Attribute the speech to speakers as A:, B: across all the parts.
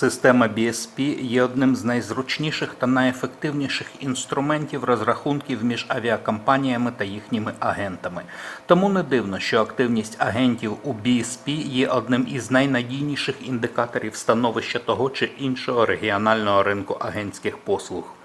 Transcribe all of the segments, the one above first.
A: Система BSP є одним з найзручніших та найефективніших інструментів розрахунків між авіакомпаніями та їхніми агентами. Тому не дивно, що активність агентів у BSP є одним із найнадійніших індикаторів становища того чи іншого регіонального ринку агентських послуг.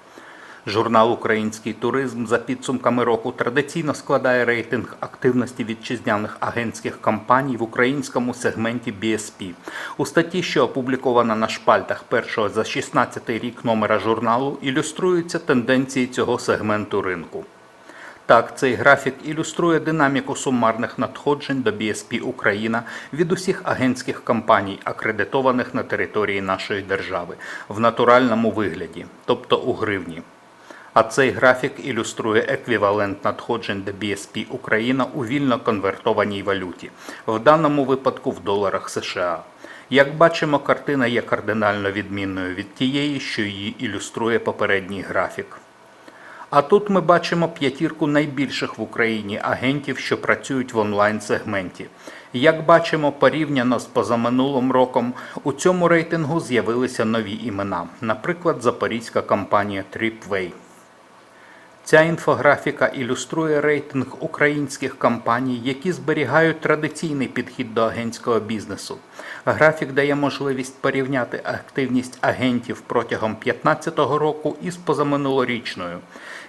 A: Журнал Український туризм за підсумками року традиційно складає рейтинг активності вітчизняних агентських компаній в українському сегменті BSP. У статті, що опублікована на шпальтах першого за 16 рік номера журналу, ілюструються тенденції цього сегменту ринку. Так, цей графік ілюструє динаміку сумарних надходжень до BSP Україна від усіх агентських компаній, акредитованих на території нашої держави, в натуральному вигляді, тобто у гривні. А цей графік ілюструє еквівалент надходжень до BSP Україна у вільно конвертованій валюті, в даному випадку в доларах США. Як бачимо, картина є кардинально відмінною від тієї, що її ілюструє попередній графік. А тут ми бачимо п'ятірку найбільших в Україні агентів, що працюють в онлайн-сегменті. Як бачимо, порівняно з позаминулим роком, у цьому рейтингу з'явилися нові імена, наприклад, запорізька компанія TripWay. Ця інфографіка ілюструє рейтинг українських компаній, які зберігають традиційний підхід до агентського бізнесу. Графік дає можливість порівняти активність агентів протягом 2015 року із позаминулорічною.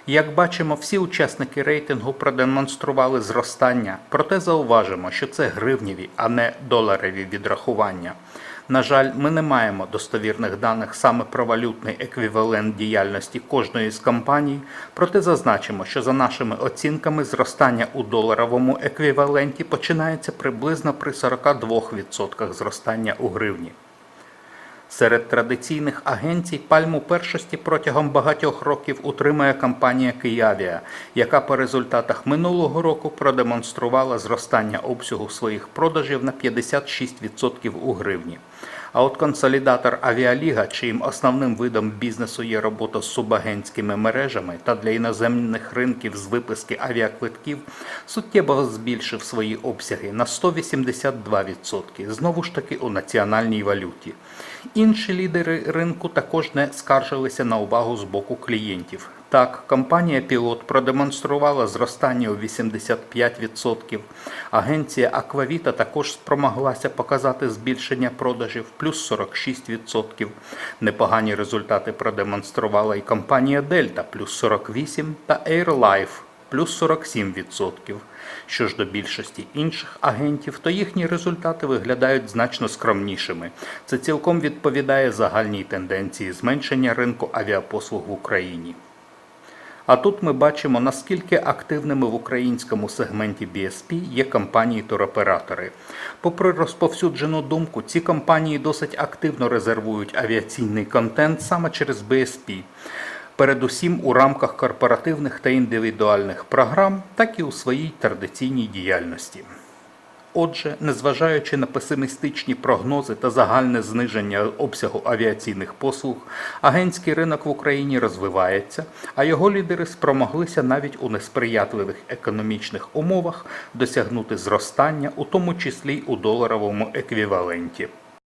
A: Як бачимо, всі учасники рейтингу продемонстрували зростання, проте зауважимо, що це гривнєві, а не доларові відрахування. На жаль, ми не маємо достовірних даних саме про валютний еквівалент діяльності кожної з компаній, проте зазначимо, що за нашими оцінками зростання у доларовому еквіваленті починається приблизно при 42% зростання у гривні. Серед традиційних агенцій пальму першості протягом багатьох років утримує компанія Киявія, яка по результатах минулого року продемонструвала зростання обсягу своїх продажів на 56% у гривні. А от консолідатор Авіаліга, чиїм основним видом бізнесу є робота з субагентськими мережами та для іноземних ринків з виписки авіаквитків, суттєво збільшив свої обсяги на 182%, знову ж таки у національній валюті. Інші лідери ринку також не скаржилися на увагу з боку клієнтів. Так, компанія Пілот продемонструвала зростання у 85%. Агенція Аквавіта також спромоглася показати збільшення продажів плюс 46%. Непогані результати продемонструвала і компанія Дельта плюс 48% та AirLife плюс 47%. Що ж до більшості інших агентів, то їхні результати виглядають значно скромнішими. Це цілком відповідає загальній тенденції зменшення ринку авіапослуг в Україні. А тут ми бачимо, наскільки активними в українському сегменті BSP є компанії-туроператори. Попри розповсюджену думку, ці компанії досить активно резервують авіаційний контент саме через BSP. Передусім у рамках корпоративних та індивідуальних програм, так і у своїй традиційній діяльності. Отже, незважаючи на песимістичні прогнози та загальне зниження обсягу авіаційних послуг, агентський ринок в Україні розвивається, а його лідери спромоглися навіть у несприятливих економічних умовах досягнути зростання, у тому числі й у доларовому еквіваленті.